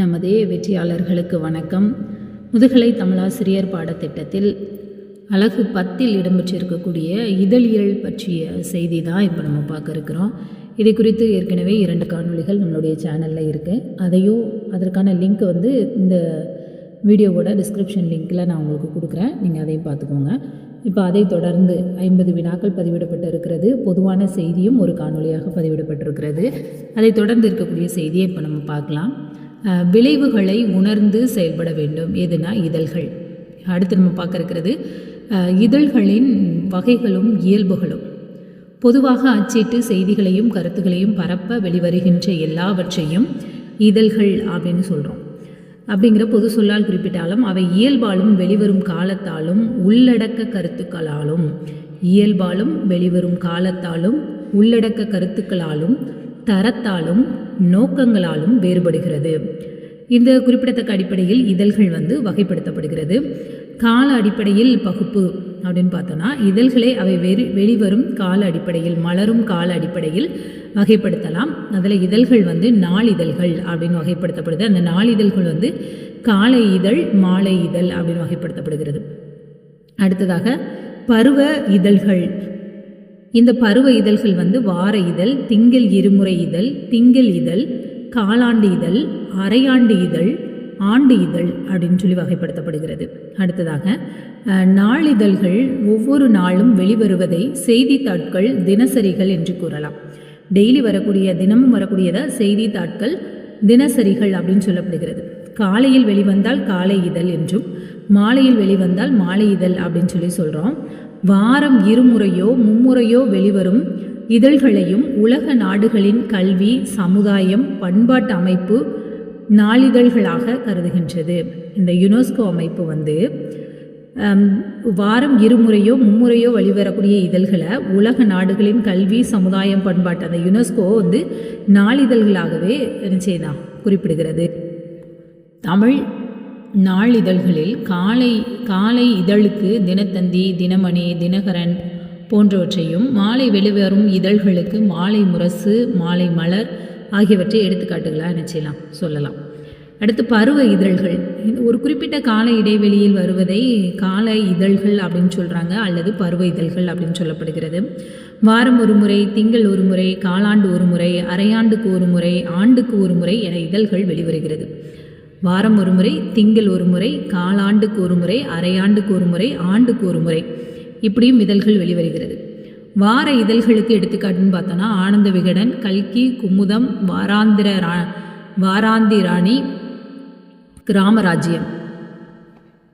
நமது வெற்றியாளர்களுக்கு வணக்கம். முதுகலை தமிழாசிரியர் பாடத்திட்டத்தில் அழகு பத்தில் இடம்பெற்றிருக்கக்கூடிய இதழியல் பற்றிய செய்தி தான் இப்போ நம்ம பார்க்க இருக்கிறோம். இதை குறித்து ஏற்கனவே இரண்டு காணொளிகள் நம்மளுடைய சேனலில் இருக்குது அதையும் அதற்கான லிங்க் வந்து இந்த வீடியோவோட டிஸ்கிரிப்ஷன் லிங்க்கில் நான் உங்களுக்கு கொடுக்குறேன். நீங்கள் அதையும் பார்த்துக்கோங்க. இப்போ அதை தொடர்ந்து ஐம்பது வினாக்கள் பதிவிடப்பட்டு இருக்கிறது. பொதுவான செய்தியும் ஒரு காணொளியாக பதிவிடப்பட்டிருக்கிறது. அதை தொடர்ந்து இருக்கக்கூடிய செய்தியை இப்போ நம்ம பார்க்கலாம். விளைவுகளை உணர்ந்து செயல்பட வேண்டும். எதுனா இதழ்கள். அடுத்து நம்ம பார்க்க இருக்கிறது இதழ்களின் வகைகளும் இயல்புகளும். பொதுவாக அச்சிட்டு செய்திகளையும் கருத்துகளையும் பரப்ப வெளிவருகின்ற எல்லாவற்றையும் இதழ்கள் அப்படின்னு சொல்கிறோம் அப்படிங்கிற பொது சொல்லால் குறிப்பிட்டாலும் அவை இயல்பாலும் வெளிவரும் காலத்தாலும் உள்ளடக்க கருத்துக்களாலும் இயல்பாலும் வெளிவரும் காலத்தாலும் உள்ளடக்க கருத்துக்களாலும் தரத்தாலும் நோக்கங்களாலும் வேறுபடுகிறது. இந்த குறிப்பிடத்தக்க அடிப்படையில் இதழ்கள் வந்து வகைப்படுத்தப்படுகிறது. கால அடிப்படையில் பகுப்பு அப்படின்னு பார்த்தோன்னா இதழ்களை அவை வெறி வெளிவரும் கால அடிப்படையில் மலரும் கால அடிப்படையில் வகைப்படுத்தலாம். அதில் இதழ்கள் வந்து நாளிதழ்கள் அப்படின்னு வகைப்படுத்தப்படுது. அந்த நாளிதழ்கள் வந்து காலை இதழ் மாலை இதழ் அப்படின்னு வகைப்படுத்தப்படுகிறது. அடுத்ததாக பருவ இதழ்கள். இந்த பருவ இதழ்கள் வந்து வார இதழ் திங்கள் இருமுறை இதழ் திங்கள் இதழ் காலாண்டு இதழ் அரையாண்டு இதழ் ஆண்டு இதழ் அப்படின்னு சொல்லி வகைப்படுத்தப்படுகிறது. அடுத்ததாக நாளிதழ்கள் ஒவ்வொரு நாளும் வெளிவருவதை செய்தித்தாட்கள் தினசரிகள் என்று கூறலாம். டெய்லி வரக்கூடிய தினமும் வரக்கூடியதை? செய்தித்தாட்கள் தினசரிகள் அப்படின்னு சொல்லப்படுகிறது. காலையில் வெளிவந்தால் காலை இதழ் என்றும் மாலையில் வெளிவந்தால் மாலை இதழ் அப்படின்னு சொல்லி சொல்கிறோம் வாரம் இருமுறையோ மும்முறையோ வெளிவரும் இதழ்களையும் உலக நாடுகளின் கல்வி சமுதாயம் பண்பாட்டு அமைப்பு நாளிதழ்களாக கருதுகின்றது. இந்த யுனெஸ்கோ அமைப்பு வந்து வாரம் இருமுறையோ மும்முறையோ வெளிவரக்கூடிய இதழ்களை உலக நாடுகளின் கல்வி சமுதாயம் பண்பாட்டு அந்த யுனெஸ்கோ வந்து நாளிதழ்களாகவே என்ன செய்தான் குறிப்பிடுகிறது. தமிழ் நாளிதழ்களில் காலை காலை இதழுக்கு தினத்தந்தி தினமணி தினகரன் போன்றவற்றையும் மாலை வெளிவரும் இதழ்களுக்கு மாலை முரசு மாலை மலர் ஆகியவற்றை எடுத்துக்காட்டுகளாக என்ன செய்யலாம் சொல்லலாம். அடுத்து பருவ இதழ்கள். ஒரு குறிப்பிட்ட கால இடைவெளியில் வருவதை கால இதழ்கள் அப்படின்னு சொல்கிறாங்க அல்லது பருவ இதழ்கள் அப்படின்னு சொல்லப்படுகிறது. வாரம் ஒரு முறை திங்கள் ஒரு முறை காலாண்டு ஒரு முறை அரையாண்டுக்கு ஒரு முறை ஆண்டுக்கு ஒரு முறை என இதழ்கள் வெளிவருகிறது. வாரம் ஒரு முறை திங்கள் ஒரு முறை காலாண்டுக்கு ஒரு முறை அரையாண்டுக்கு ஒரு முறை ஆண்டுக்கு ஒரு முறை இப்படியும் இதழ்கள் வெளிவருகிறது. வார இதழ்களுக்கு எடுத்துக்காட்டுன்னு பார்த்தோன்னா ஆனந்த விகடன் கல்கி குமுதம் வாராந்திர ரா வாராந்தி ராணி கிராமராஜ்யம்.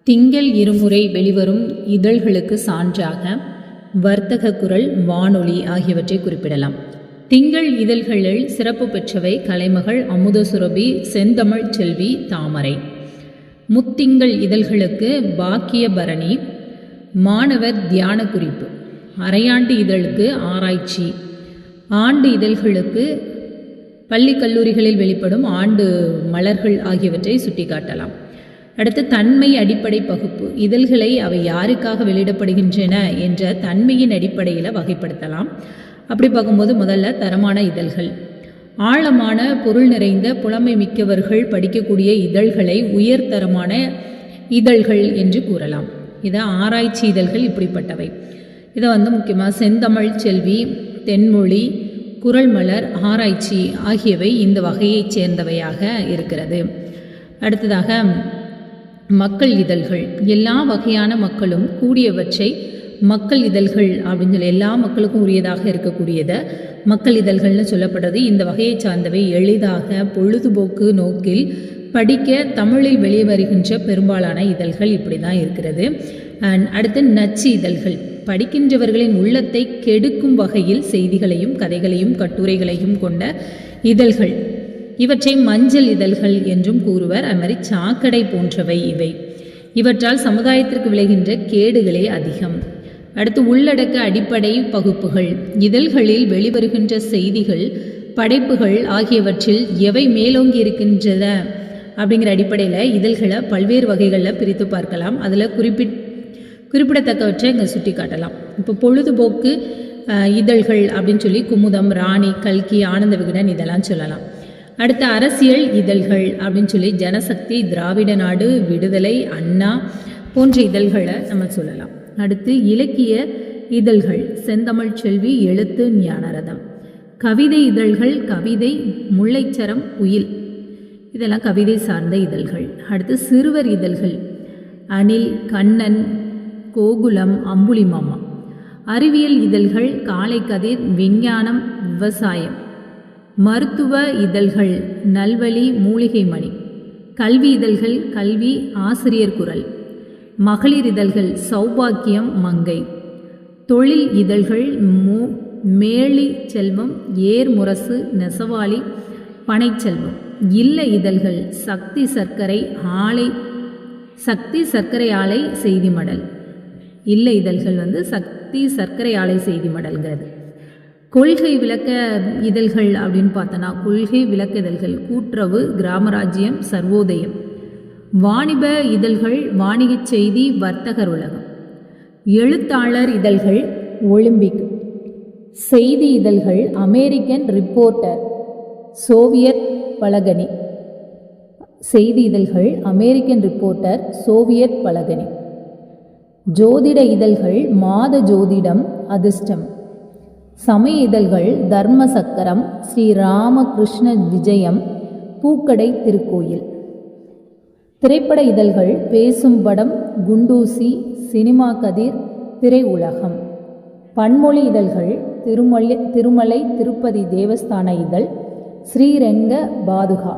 திங்கள் இருமுறை வெளிவரும் இதழ்களுக்கு சான்றாக வர்த்தக குரல் வானொலி ஆகியவற்றை குறிப்பிடலாம். திங்கள் இதழ்களில் சிறப்பு பெற்றவை கலைமகள் அமுதசுரபி செந்தமிழ் செல்வி தாமரை. முத்திங்கள் இதழ்களுக்கு பாக்கிய பரணி மாணவர் தியான குறிப்பு. அரையாண்டு இதழுக்கு ஆராய்ச்சி. ஆண்டு இதழ்களுக்கு பள்ளி கல்லூரிகளில் வெளிப்படும் ஆண்டு மலர்கள் ஆகியவற்றை சுட்டிக்காட்டலாம். அடுத்து தன்மை அடிப்படை பகுப்பு. இதழ்களை அவை யாருக்காக வெளியிடப்படுகின்றன என்ற தன்மையின் அடிப்படையில் வகைப்படுத்தலாம். அப்படி பார்க்கும்போது முதல்ல தரமான இதழ்கள். ஆழமான பொருள் நிறைந்த புலமை மிக்கவர்கள் படிக்கக்கூடிய இதழ்களை உயர்தரமான இதழ்கள் என்று கூறலாம். இதை ஆராய்ச்சி இதழ்கள் இப்படிப்பட்டவை. இதை வந்து முக்கியமாக செந்தமிழ் செல்வி தென்மொழி குரல் மலர் ஆராய்ச்சி ஆகியவை இந்த வகையைச் சேர்ந்தவையாக இருக்கிறது. அடுத்ததாக மக்கள் இதழ்கள். எல்லா வகையான மக்களும் கூடியவற்றை மக்கள் இதழ்கள் அப்படின்னு சொல்லி எல்லா மக்களுக்கும் உரியதாக இருக்கக்கூடியதை மக்கள் இதழ்கள்னு சொல்லப்படுறது. இந்த வகையை சார்ந்தவை எளிதாக பொழுதுபோக்கு நோக்கில் படிக்க தமிழில் வெளியே வருகின்ற பெரும்பாலான இதழ்கள் இப்படி தான் இருக்கிறது. அண்ட் அடுத்து நச்சு இதழ்கள். படிக்கின்றவர்களின் உள்ளத்தை கெடுக்கும் வகையில் செய்திகளையும் கதைகளையும் கட்டுரைகளையும் கொண்ட இதழ்கள். இவற்றை மஞ்சள் இதழ்கள் என்றும் கூறுவர். அது மாதிரி சாக்கடை போன்றவை இவை. இவற்றால் சமுதாயத்திற்கு விளைகின்ற கேடுகளே அதிகம். அடுத்து உள்ளடக்க அடிப்படை பகுப்புகள். இதழ்களில் வெளிவருகின்ற செய்திகள் படைப்புகள் ஆகியவற்றில் எவை மேலோங்கி இருக்கின்றன அப்படிங்கிற அடிப்படையில் இதழ்களை பல்வேறு வகைகளில் பிரித்து பார்க்கலாம். அதில் குறிப்பிட் குறிப்பிடத்தக்கவற்றை இங்கே சுட்டி காட்டலாம் இப்போ பொழுதுபோக்கு இதழ்கள் அப்படின்னு சொல்லி குமுதம் ராணி கல்கி ஆனந்த விகடன் இதெல்லாம் சொல்லலாம். அடுத்த அரசியல் இதழ்கள் அப்படின்னு சொல்லி ஜனசக்தி திராவிட நாடு விடுதலை அண்ணா போன்ற இதழ்களை நம்ம சொல்லலாம். அடுத்து இலக்கிய இதழ்கள் செந்தமிழ் செல்வி எழுத்து ஞானரதம். கவிதை இதழ்கள் கவிதை முல்லைச்சரம் உயில் இதெல்லாம் கவிதை சார்ந்த இதழ்கள். அடுத்து சிறுவர் இதழ்கள். அணில் கண்ணன் கோகுலம் அம்புலிமாமா அறிவியல் இதழ்கள் காலை கதிர் விஞ்ஞானம் விவசாயம். மருத்துவ இதழ்கள் நல்வழி மூலிகை மணி. கல்வி இதழ்கள் கல்வி ஆசிரியர் குரல். மகளிர் இதழ்கள் சௌபாக்கியம் மங்கை. தொழில் இதழ்கள் மூ மேளி செல்வம் ஏர் முரசு நெசவாளி பனைச்செல்வம் இல்ல இதழ்கள் சக்தி சர்க்கரை ஆலை சக்தி சர்க்கரை ஆலை செய்தி மடல். இல்ல இதழ்கள் வந்து சக்தி சர்க்கரை ஆலை செய்தி மடல்கிறது கொள்கை விளக்க இதழ்கள் அப்படின்னு பார்த்தோன்னா கொள்கை விளக்க இதழ்கள் கூட்டுறவு கிராமராஜ்யம் சர்வோதயம். வாணிப இதழ்கள் வாணிகச் செய்தி வர்த்தகர் உலகம். எழுத்தாளர் இதழ்கள் ஒலிம்பிக். செய்தி இதழ்கள் அமெரிக்கன் ரிப்போர்ட்டர். சோவியத் பலகனி செய்தி இதழ்கள் அமெரிக்கன் ரிப்போர்ட்டர் சோவியத் பலகனி ஜோதிட இதழ்கள் மாத ஜோதிடம் அதிர்ஷ்டம். சமய இதழ்கள் தர்ம சக்கரம் ஸ்ரீ ராமகிருஷ்ண விஜயம் பூக்கடை திருக்கோயில். திரைப்பட இதழ்கள் பேசும் படம் குண்டூசி சினிமா கதிர் திரை உலகம் பன்மொழி இதழ்கள் திருமலை திருமலை திருப்பதி தேவஸ்தான இதழ் ஸ்ரீரங்க பாதுகா.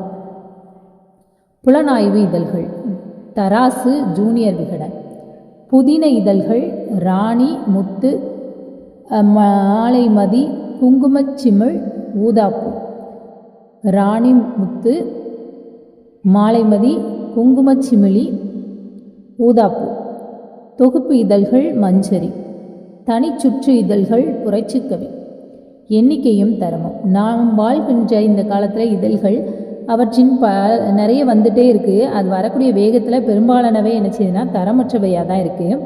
புலனாய்வு இதழ்கள். தராசு ஜூனியர் விகடன் புதின இதழ்கள் ராணி முத்து மாலைமதி குங்குமச்சிமிழ் ஊதாப்பூ. ராணி முத்து மாலைமதி குங்குமச்சிமிழி ஊதாப்பூ. தொகுப்பு இதழ்கள் மஞ்சரி. தனிச்சுற்று இதழ்கள் புரட்சிக்கவி எண்ணிக்கையும் தரமும். நாம் வாழ்கின்ற இந்த காலத்தில் இதழ்கள் அவற்றின் ப நிறைய வந்துட்டே இருக்குது அது வரக்கூடிய வேகத்தில் பெரும்பாலானவை என்ன செய்யுதுன்னா தரமற்றவையாக தான் இருக்குது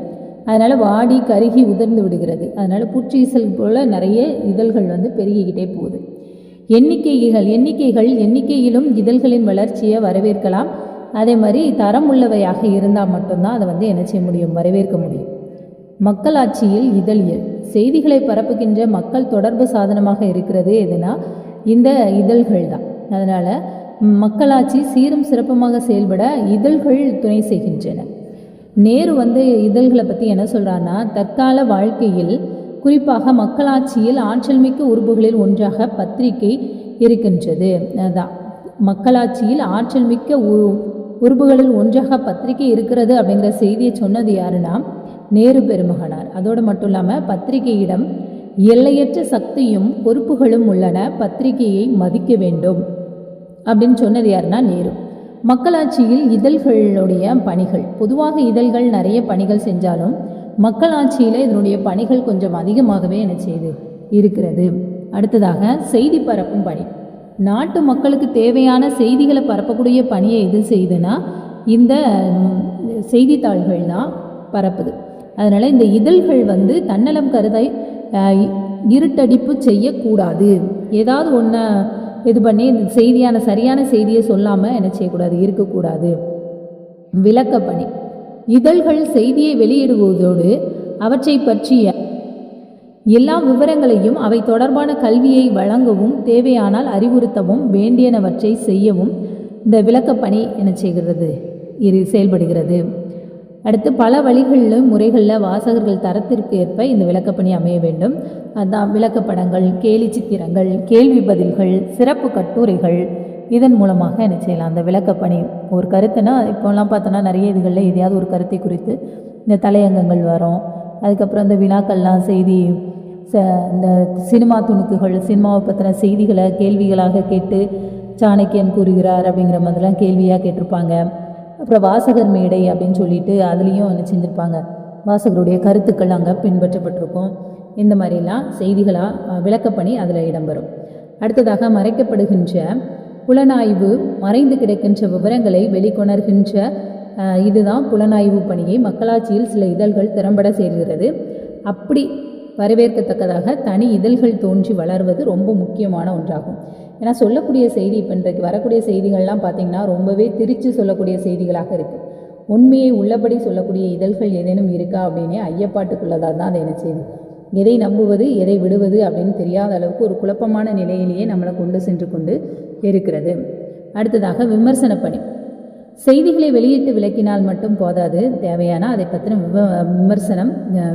அதனால் வாடி கருகி உதிர்ந்து விடுகிறது. அதனால் பூச்சீசல் போல் நிறைய இதழ்கள் வந்து பெருகிக்கிட்டே போகுது. எண்ணிக்கைகள் எண்ணிக்கைகள் எண்ணிக்கையிலும் இதழ்களின் வளர்ச்சியை வரவேற்கலாம். அதே மாதிரி தரம் உள்ளவையாக இருந்தால் மட்டும்தான் அதை வந்து என்ன செய்ய முடியும்? வரவேற்க முடியும். மக்களாட்சியில் இதழியல். செய்திகளை பரப்புகின்ற மக்கள் தொடர்பு சாதனமாக இருக்கிறது எதுனா இந்த இதழ்கள் தான். அதனால் மக்களாட்சி சீரும் சிறப்புமாக செயல்பட இதழ்கள் துணை செய்கின்றன. நேரு வந்து இதழ்களை பற்றி என்ன சொல்கிறாருன்னா தற்கால வாழ்க்கையில் குறிப்பாக மக்களாட்சியில் ஆற்றல் மிக்க உறுப்புகளில் ஒன்றாக பத்திரிகை இருக்கின்றது. அதான். மக்களாட்சியில் ஆற்றல் மிக்க உ- உறுப்புகளில் ஒன்றாக பத்திரிகை இருக்கிறது அப்படிங்கிற செய்தியை சொன்னது யாருன்னா? நேரு பெருமகனார். அதோடு மட்டும் இல்லாமல் பத்திரிகையிடம் எல்லையற்ற சக்தியும் பொறுப்புகளும் உள்ளன பத்திரிகையை மதிக்க வேண்டும் அப்படின்னு சொன்னது யாருன்னா? நேரு. மக்களாட்சியில் இதழ்களுடைய பணிகள் பொதுவாக இதழ்கள் நிறைய பணிகள் செஞ்சாலும் மக்களாட்சியில் இதனுடைய பணிகள் கொஞ்சம் அதிகமாகவே என்ன செய்து இருக்கிறது. அடுத்ததாக செய்தி பரப்பும் பணி. நாட்டு மக்களுக்கு தேவையான செய்திகளை பரப்பக்கூடிய பணியை எது செய்துன்னா இந்த செய்தித்தாள்கள் தான் பரப்புது. அதனால் இந்த இதழ்கள் வந்து தன்னலம் கருதை இருட்டடிப்பு செய்யக்கூடாது. ஏதாவது ஒன்றை இது பண்ணி இந்த செய்தியான சரியான செய்தியை சொல்லாமல் என்ன செய்யக்கூடாது? இருக்கக்கூடாது. விளக்கப்பணி இதழ்கள் செய்தியை வெளியிடுவதோடு அவற்றை பற்றிய எல்லா விவரங்களையும் அவை தொடர்பான கல்வியை வழங்கவும் தேவையானால் அறிவுறுத்தவும் வேண்டியனவற்றை செய்யவும் இந்த விளக்கப்பணி என்ன செய்கிறது. இரு செயல்படுகிறது. அடுத்து பல வழிகளிலும் முறைகளில் வாசகர்கள் தரத்திற்கு ஏற்ப இந்த விளக்கப்பணி அமைய வேண்டும். அதான் விளக்கப்படங்கள் கேலி சித்திரங்கள் கேள்வி பதில்கள் சிறப்பு கட்டுரைகள். இதன் மூலமாக என்ன செய்யலாம். அந்த விளக்கப்பணி ஒரு கருத்துனா இப்போலாம் பார்த்தோன்னா நிறைய இதுகளில் எதையாவது ஒரு கருத்தை குறித்து இந்த தலையங்கங்கள் வரும். அதுக்கப்புறம் இந்த வினாக்கள்லாம் செய்தி ச இந்த சினிமா துணுக்குகள் சினிமாவை பற்றின செய்திகளை கேள்விகளாக கேட்டு சாணக்கியன் கூறுகிறார் அப்படிங்கிற மாதிரிலாம் கேள்வியாக கேட்டிருப்பாங்க. அப்புறம் வாசகர் மேடை அப்படின்னு சொல்லிட்டு அதுலேயும் என்ன செஞ்சுருப்பாங்க. வாசகருடைய கருத்துக்கள் அங்கே பின்பற்றப்பட்டிருக்கும். இந்த மாதிரிலாம் செய்திகளாக விளக்கப்பணி அதில் இடம்பெறும். அடுத்ததாக மறைக்கப்படுகின்ற புலனாய்வு மறைந்து கிடக்கின்ற விவரங்களை வெளிக்கொணர்கின்ற இதுதான் புலனாய்வு பணியை மக்களாட்சியில் சில இதழ்கள் திறம்பட சேர்கிறது. அப்படி வரவேற்கத்தக்கதாக தனி இதழ்கள் தோன்றி வளர்வது ரொம்ப முக்கியமான ஒன்றாகும். ஏன்னா சொல்லக்கூடிய செய்தி இப்போ இன்றைக்கு வரக்கூடிய செய்திகள்லாம் பார்த்திங்கன்னா ரொம்பவே திரித்து சொல்லக்கூடிய செய்திகளாக இருக்குது உண்மையை உள்ளபடி சொல்லக்கூடிய இதழ்கள் ஏதேனும் இருக்கா அப்படின்னே ஐயப்பாட்டுக்குள்ளதாக தான் அதை என்ன செய்யுது எதை நம்புவது எதை விடுவது அப்படின்னு தெரியாத அளவுக்கு ஒரு குழப்பமான நிலையிலேயே நம்மளை கொண்டு சென்று கொண்டு இருக்கிறது. அடுத்ததாக விமர்சன பணி. செய்திகளை வெளியிட்டு விளக்கினால் மட்டும் போதாது. தேவையான அதை பற்றின விவ விமர்சனம்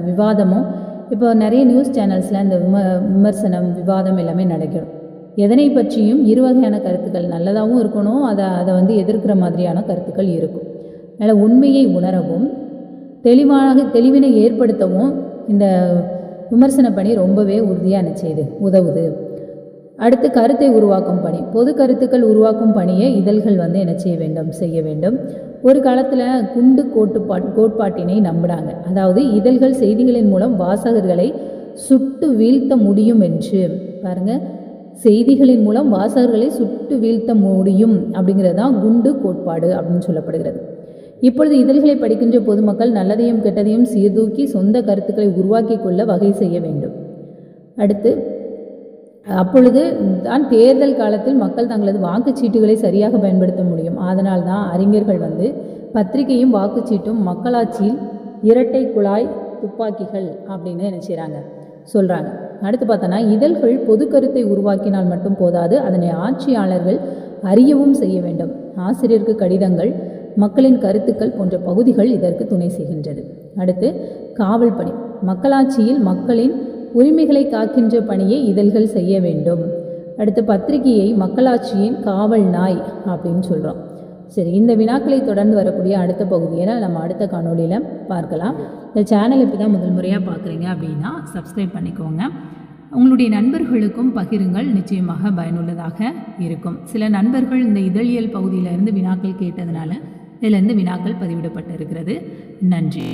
விவாதமும் இப்போ நிறைய நியூஸ் சேனல்ஸில் இந்த விம விமர்சனம் விவாதம் எல்லாமே நடக்கும். எதனை பற்றியும் இரு வகையான கருத்துக்கள் நல்லதாகவும் இருக்கணும் அதை அதை வந்து எதிர்க்கிற மாதிரியான கருத்துக்கள் இருக்கும். அதனால் உண்மையை உணரவும் தெளிவாக தெளிவினை ஏற்படுத்தவும் இந்த விமர்சன பணி ரொம்பவே உறுதியாக நிச்சயது உதவுது. அடுத்து கருத்தை உருவாக்கும் பணி. பொது கருத்துக்கள் உருவாக்கும் பணியை இதழ்கள் வந்து என்ன செய்ய வேண்டும்? செய்ய வேண்டும். ஒரு காலத்தில் குண்டு கோட்டுப்பாட் கோட்பாட்டினை நம்பினாங்க அதாவது இதழ்கள் செய்திகளின் மூலம் வாசகர்களை சுட்டு வீழ்த்த முடியும் என்று. பாருங்க. செய்திகளின் மூலம் வாசகர்களை சுட்டு வீழ்த்த முடியும் அப்படிங்கிறது தான் குண்டு கோட்பாடு அப்படின்னு சொல்லப்படுகிறது. இப்பொழுது இதழ்களை படிக்கின்ற பொதுமக்கள் நல்லதையும் கெட்டதையும் சீர்தூக்கி சொந்த கருத்துக்களை உருவாக்கி கொள்ள வகை செய்ய வேண்டும். அடுத்து அப்பொழுது தான் தேர்தல் காலத்தில் மக்கள் தங்களது வாக்குச்சீட்டுகளை சரியாக பயன்படுத்த முடியும். அதனால் தான் அறிஞர்கள் வந்து பத்திரிகையும் வாக்குச்சீட்டும் மக்களாட்சியில் இரட்டை குழாய் துப்பாக்கிகள் அப்படின்னு என்ன செய்கிறாங்க சொல்கிறாங்க அடுத்து பார்த்தோன்னா இதழ்கள் பொது கருத்தை உருவாக்கினால் மட்டும் போதாது அதனை ஆட்சியாளர்கள் அறியவும் செய்ய வேண்டும். ஆசிரியருக்கு கடிதங்கள் மக்களின் கருத்துக்கள் போன்ற பகுதிகள் இதற்கு துணை செய்கின்றது. அடுத்து காவல் பணி மக்களாட்சியில் மக்களின் உரிமைகளை காக்கின்ற பணியை இதழ்கள் செய்ய வேண்டும். அடுத்து பத்திரிகையை மக்களாட்சியின் காவல் நாய் அப்படின்னு சொல்கிறோம் சரி இந்த வினாக்களை தொடர்ந்து வரக்கூடிய அடுத்த பகுதியை நம்ம அடுத்த காணொலியில் பார்க்கலாம். இந்த சேனல் இப்போ தான் முதல் முறையாக பார்க்குறீங்க அப்படின்னா சப்ஸ்கிரைப் பண்ணிக்கோங்க. உங்களுடைய நண்பர்களுக்கும் பகிருங்கள் நிச்சயமாக பயனுள்ளதாக இருக்கும். சில நண்பர்கள் இந்த இதழியல் பகுதியிலிருந்து வினாக்கள் கேட்டதுனால இதிலிருந்து வினாக்கள் பதிவிடப்பட்டிருக்கிறது. நன்றி.